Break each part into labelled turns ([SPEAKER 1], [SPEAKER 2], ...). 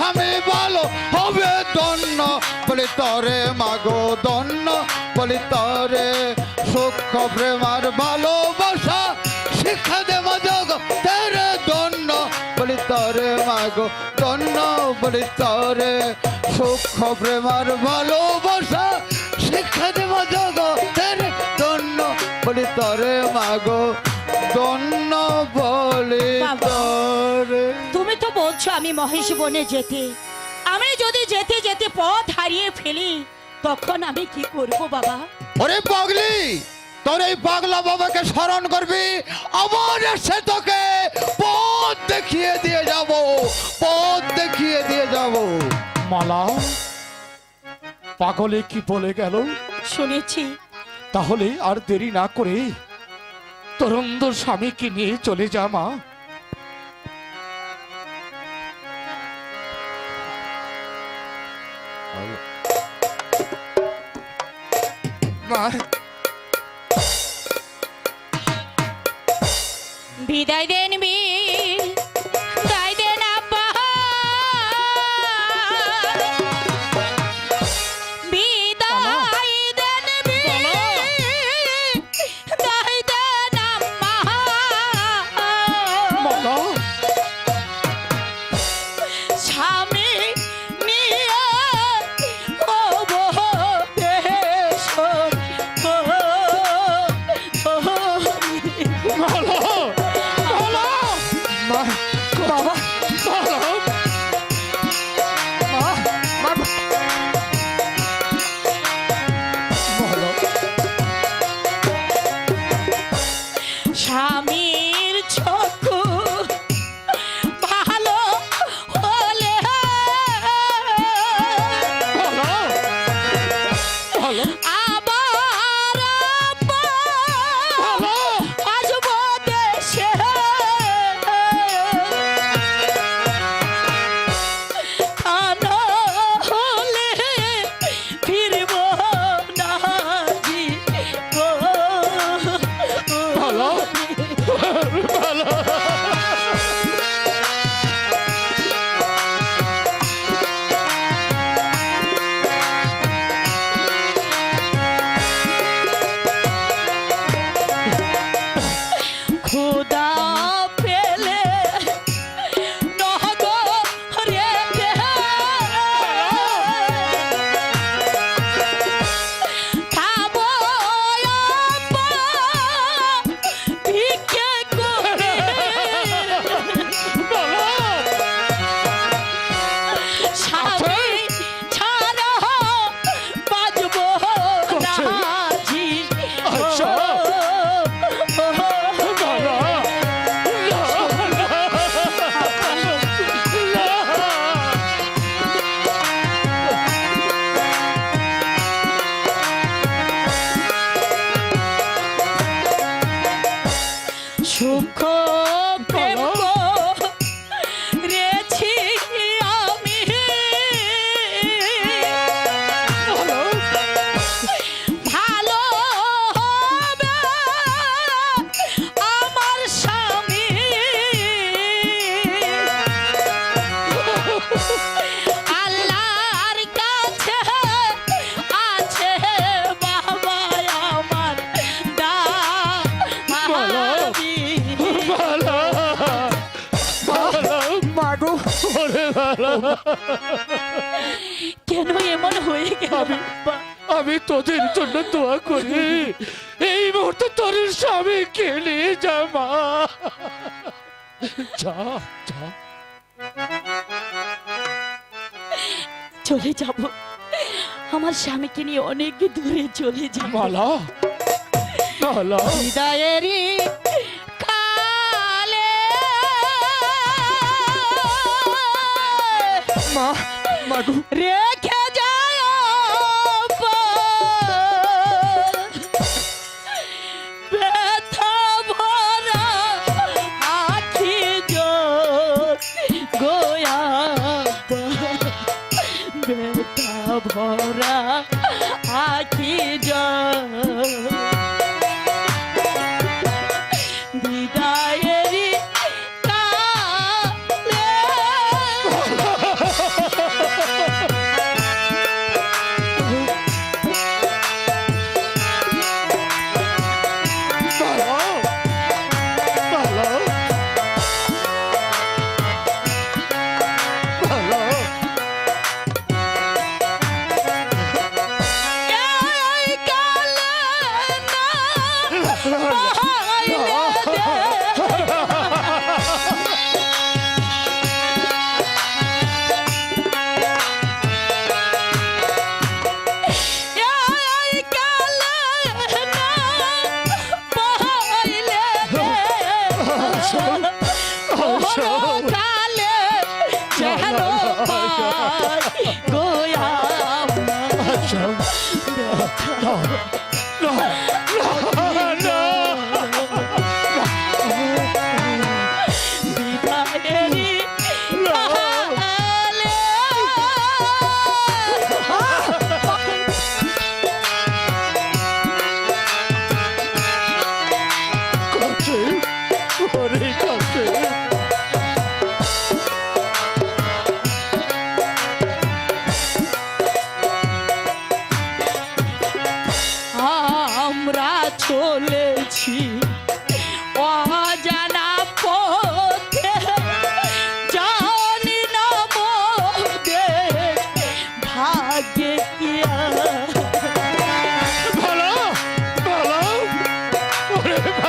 [SPEAKER 1] স্বামী ভালো হবে দন্য বলি তরে মাগো দন্য বলি তরে সুখ প্রেমার ভালোবাসা। শিক্ষা দেব জগ তেরে দন্য বলি তরে মাগো দন্য বলি তরে সুখ প্রেমার ভালোবাসা। শিক্ষা দেব জগ তেরে দন্য বলি তরে মাগো
[SPEAKER 2] আমি মহেশ বনে যেতে। আমি যদি যেতে যেতে পথ হারিয়ে ফেলি তখন আমি কি করব বাবা?
[SPEAKER 1] ওরে পাগলি তোর এই পাগলা বাবাকে স্মরণ করবি আবার এসে তোকে পথ দেখিয়ে দিয়ে যাব পথ দেখিয়ে দিয়ে যাব।
[SPEAKER 3] মালা পাগলে কি বলে গেল?
[SPEAKER 2] শুনেছি।
[SPEAKER 3] তাহলে আর দেরি না করে তরন্দ স্বামীকে নিয়ে চলে যা মা।
[SPEAKER 2] বিদায় দেন বিদায় কেন এমন হয়ে গেল? বাবা?
[SPEAKER 3] আমি তোদের জন্য দোয়া করি। এই মুহূর্তে তোর স্বামীকে নিয়ে যা মা। যা যা।
[SPEAKER 2] চলে যাব। আমার স্বামীকে নিয়ে অনেক দূরে চলে যাব।
[SPEAKER 3] মালা মালা।
[SPEAKER 2] হৃদয়েরই
[SPEAKER 3] মা মাগু
[SPEAKER 2] রেখে যায় ব্যথা ভরা আখি গোয়া ব্যথা ভরা Blue.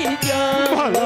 [SPEAKER 3] ভালো ভালো।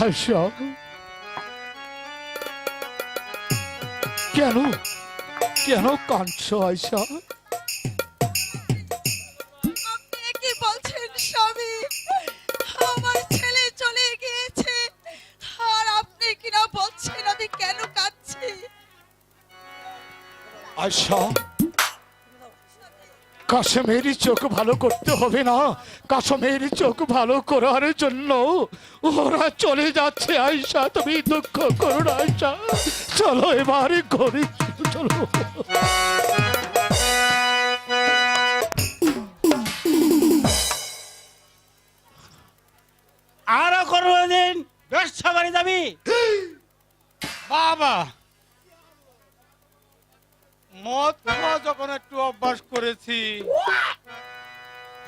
[SPEAKER 3] আসো
[SPEAKER 2] কেন? কেন
[SPEAKER 3] কাঁদছ আয়সা
[SPEAKER 4] কি বলছেন আমার ছেলে চলে গিয়েছে। আর আপনি বলছেন আমি কেন
[SPEAKER 3] কাশ্মীর চোখ ভালো করতে হবে না। কাশ্মীর চোখ ভালো করার জন্য ওরা চলে যাচ্ছে আয়সা তুমি দুঃখ করুন আয়সা চলো এবারে ঘরে চলো।
[SPEAKER 5] আরও করব দিন বেশ সবারই দাবি।
[SPEAKER 6] বাবা। মদ খাওয়া যখন একটু অভ্যাস করেছি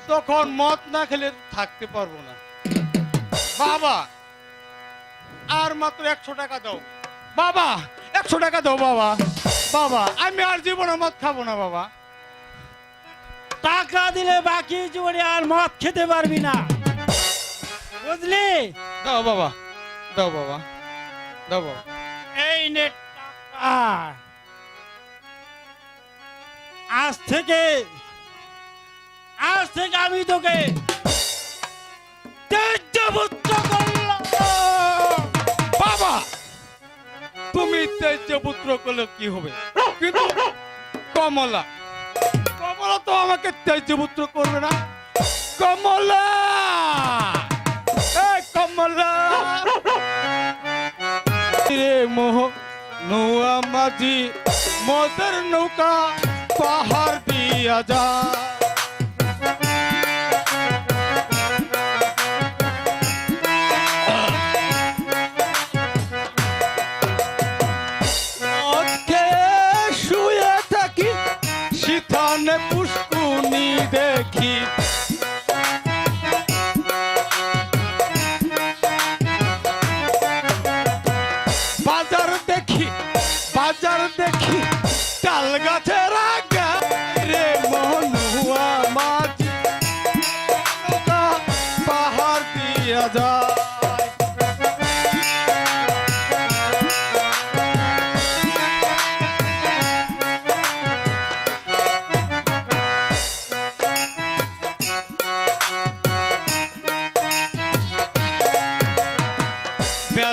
[SPEAKER 6] তখন মদ না খেলে থাকতে পারব না। বাবা আর মাত্র একশো টাকা দাও। বাবা একশো টাকা দাও বাবা। বাবা আমি আর জীবনে মদ খাব না বাবা।
[SPEAKER 5] টাকা দিলে বাকি জীবনে আর মদ খেতে পারবি না। বুঝলি?
[SPEAKER 6] দাও বাবা দাও বাবা দাও বাবা।
[SPEAKER 5] এই নে টাকা। আজ থেকে আজ থেকে আমি তোকে
[SPEAKER 6] বাবা, তুমি তেজ্য পুত্র করলে কি হবে? কিন্তু কমলা কমলা তো আমাকে তেজ্য পুত্র করবে না। কমলা কমলা। রে মোহ, নৌয়া মাঝি, মদের নৌকা। পাহাড় দিয়া যা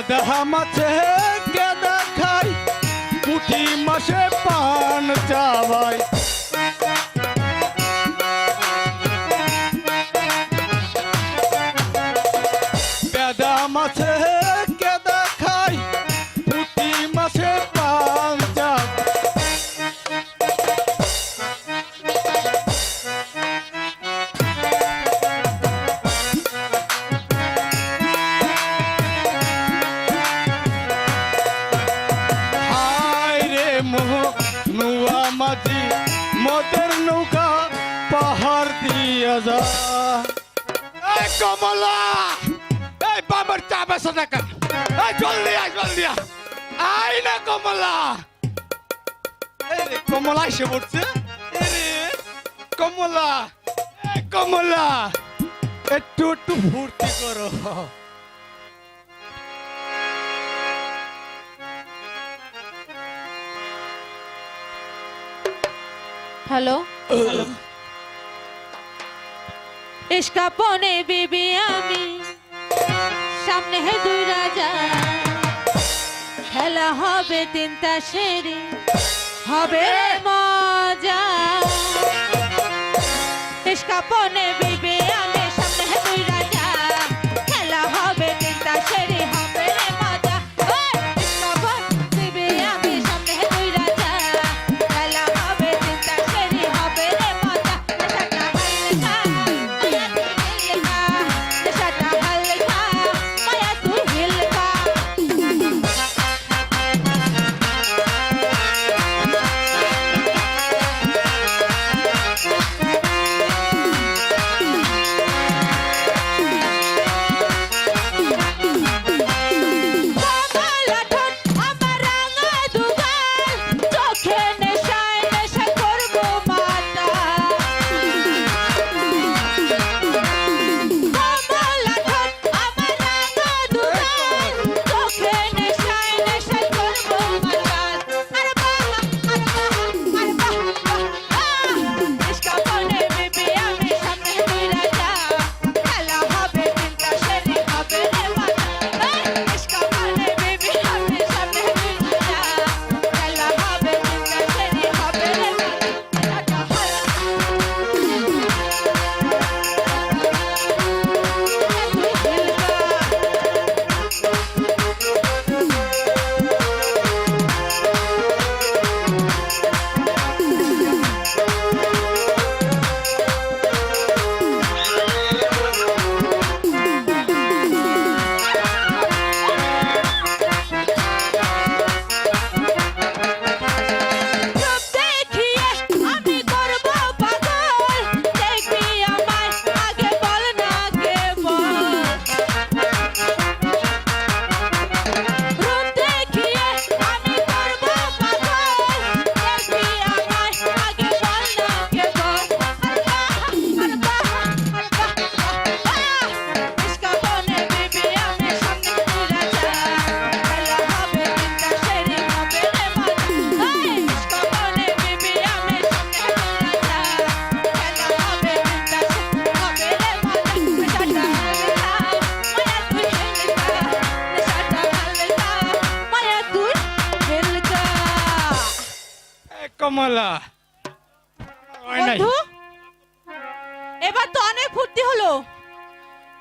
[SPEAKER 6] বেদা মাছে গেদা খাই পুঁটি মাসে পান চাবাই নুয়া মাঝি মদের নৌকা, পাহাড় দিয়া যা। কমলা, এই বাবার চা বেসা টাকা এই জলদি আয় জলদি আয়। না কমলা। কমলা এসে পড়ছে। কমলা কমলা। একটু একটু ফুর্তি করো।
[SPEAKER 7] হ্যালো? ইস্কাপনে বিবি আমি সামনে হে দুই রাজা। খেলা হবে তিনটা সেরি হবে মজা। ইস্কাপনে বিবি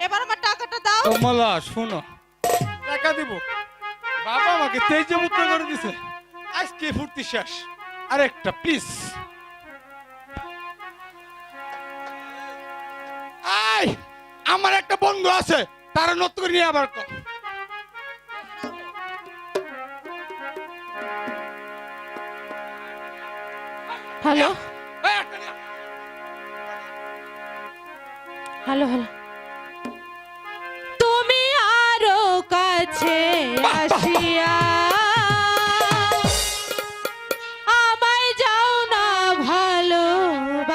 [SPEAKER 7] এবার আমার টাকাটা দাও।
[SPEAKER 6] কমলা শোনো। টাকা দিব। বাবা আমাকে তেজে মুক্ত করে দিছে। আজকে ফুর্তি শেষ। আরেকটা প্লিজ আই আমার একটা বন্ধু আছে তার নতুন করে নিয়ে আবার কর।
[SPEAKER 7] হ্যালো। Hello hello. কাছে আসিয়া। আমায় যাও না ভালোবাসিয়া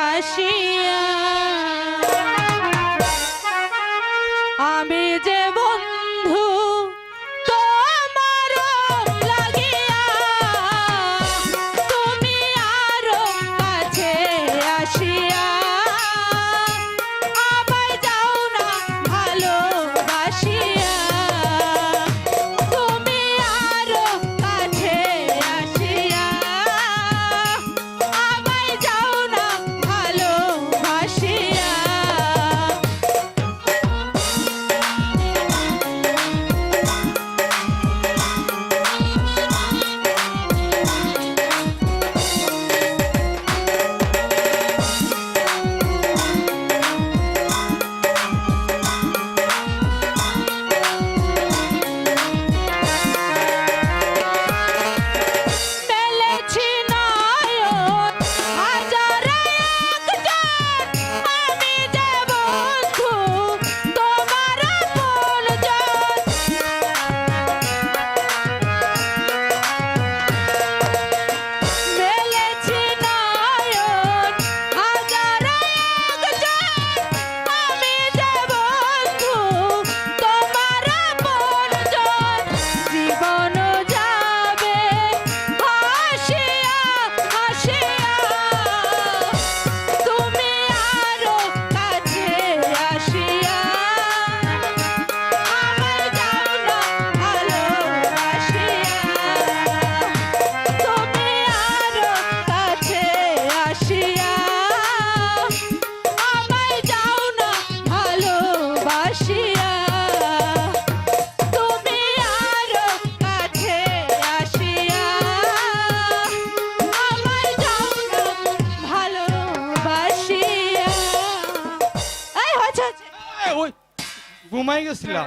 [SPEAKER 6] ঘুমাই গেছিলাম।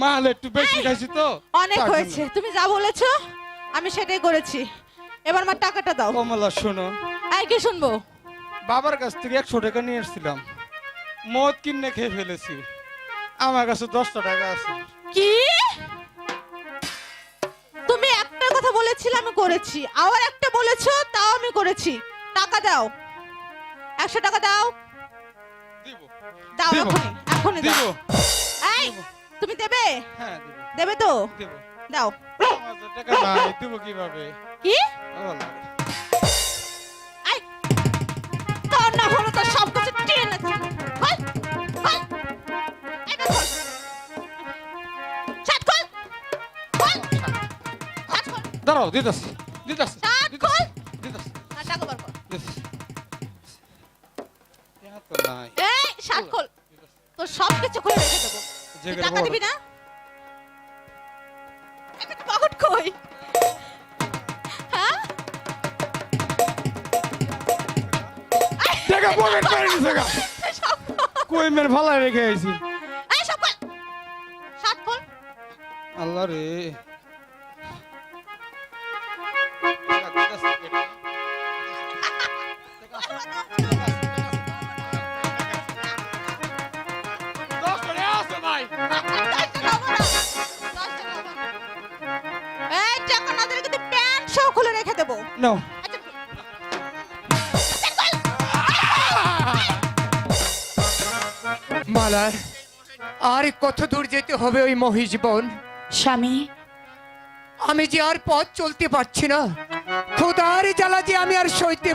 [SPEAKER 6] মাল একটু বেশি খাইছি তো।
[SPEAKER 7] অনেক হয়েছে। তুমি যা বলেছ আমি সেটাই করেছি। এবার আমার টাকাটা দাও।
[SPEAKER 6] কমলা শোনো।
[SPEAKER 7] এই কি শুনব?
[SPEAKER 6] বাবার কাছ থেকে একশো টাকা নিয়ে এসেছিলাম। মদ কিনে খেয়ে ফেলেছি। আমার কাছে দশটা টাকা আছে।
[SPEAKER 7] কি? তুমি একটা কথা বলেছিলে আমি করেছি। আবার একটা বলেছ তাও আমি করেছি। টাকা দাও। একশো টাকা দাও।
[SPEAKER 6] দিব।
[SPEAKER 7] দাও। এখনই।
[SPEAKER 6] দিব।
[SPEAKER 7] দাও এই তুমি দেবে?
[SPEAKER 6] হ্যাঁ দেবে।
[SPEAKER 7] তো?
[SPEAKER 6] দিব।
[SPEAKER 7] দাও।
[SPEAKER 6] টাকা নাই দিব কীভাবে?
[SPEAKER 7] কি? তোর না হলো তো সব কিছু টেনে
[SPEAKER 6] দাঁড়াও দিতাছি,
[SPEAKER 7] খোল।
[SPEAKER 6] দিতাছি।
[SPEAKER 7] আর টাকা বার কর।
[SPEAKER 6] নাই।
[SPEAKER 7] এই শার্ট খোল। সব কিছু খুলে রেখে দেবো। তুই টাকা দিবি না? একটা পকেট কই? হ্যাঁ?
[SPEAKER 6] টাকা পকেট করে নিছে গা
[SPEAKER 7] সব
[SPEAKER 6] কই মের ভালাই রেখে আইছি?
[SPEAKER 7] এই সব
[SPEAKER 6] আল্লাহ রে। নাও
[SPEAKER 7] মালার
[SPEAKER 3] মালা আর কত দূর যেতে হবে ওই মহিষ বন?
[SPEAKER 2] স্বামী।
[SPEAKER 3] আমি যে আর পথ চলতে পারছি না খোদার জ্বালা যে আমি আর সইতে